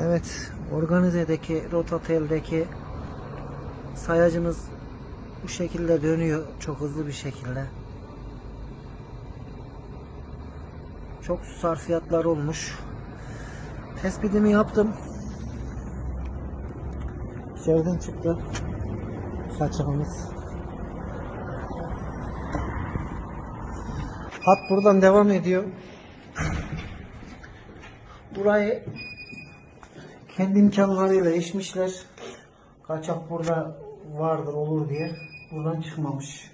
Evet, organizedeki, rotateldeki sayacımız bu şekilde dönüyor çok hızlı bir şekilde. Çok su sarfiyatlar olmuş. Tespitimi yaptım. İçeriden çıktı. Kaçağımız. Hat buradan devam ediyor. Burayı kendi imkanlarıyla eşmişler. Kaçak burada vardır olur diye. Buradan çıkmamış.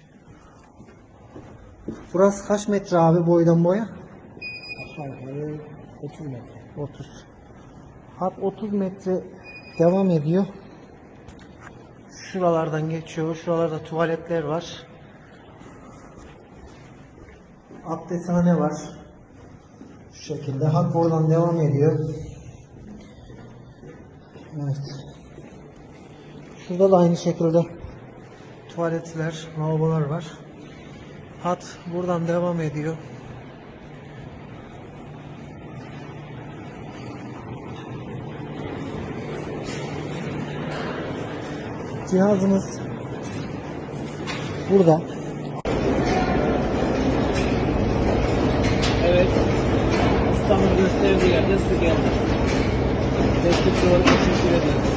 Burası kaç metre abi boydan boya? Aşağı yukarı 30 metre. 30. Hat 30 metre devam ediyor. Şuralardan geçiyor. Şuralarda tuvaletler var. Abdesthane var. Şu şekilde. Hat buradan devam ediyor. Evet. Şurada da aynı şekilde tuvaletler, lavabolar var. Hat buradan devam ediyor. Cihazımız burada. Evet. Ustamın gösterdiği yerde su geldi. Tespit doğru teşekkür ederiz.